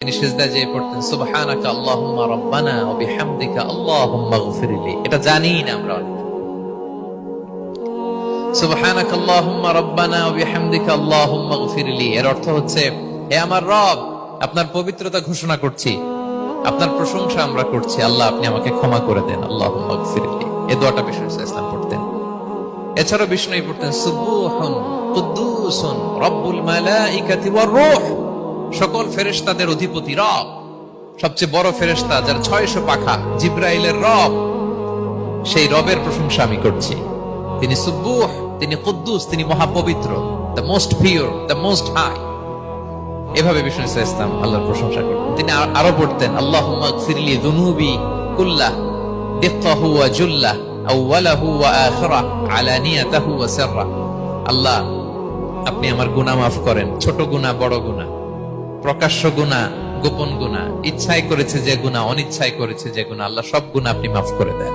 তিনি যেয়ে পড়তেন, সুবহানাকা আল্লাহুম্মা রাব্বানা ওয়া বিহামদিকা আল্লাহুম্মা এটা জানি না আমরা। সুবহানাকা আল্লাহুম্মা রাব্বানা ওয়া বিহামদিকা আল্লাহুম্মা এর অর্থ হচ্ছে, হে আমার রব, আপনার পবিত্রতা ঘোষণা করছি, আপনার প্রশংসা আমরা করছি। আল্লাহ, আপনি আমাকে ক্ষমা করে দেন। আল্লাহুম্মা গফিরলি। এই দোয়াটা বিষ্ণু ইসলাম পড়তেন। এছাড়া বিষ্ণু পড়তেন, সুবুহুন কুদ্দুসুন রব্বুল মালাইকাতি ওয়ার রূহ। সকল ফেরেশতাদের অধিপতি রব। সবচেয়ে বড় ফেরেশতা যার ছয়শো পাখা জিব্রাইলের রব, সেই রবের প্রশংসা আমি করছি। তিনি সুব্বুহ তিনি কুদ্দুস, তিনি মহাপবিত্র the most pure the most high এভাবে বিষ্ণু ইসা ইসলাম আল্লাহর প্রশংসা করতেন তিনি আর- পড়তেন আল্লাহ ফিরলি দুনুবি কুল্লাহ আউওয়ালাহু ওয়া আখিরাহ, আলানিয়াতাহু ওয়া সিররা আল্লাহ, আপনি আমার গুনাহ মাফ করেন, ছোট গুনাহ, বড় গুনাহ। প্রকাশ্য গুণা, গোপন গুণা ইচ্ছায় করেছে যে গুণা অনিচ্ছায় করেছে যে গুণা, আল্লাহ সব গুণা আপনি মাফ করে দেন।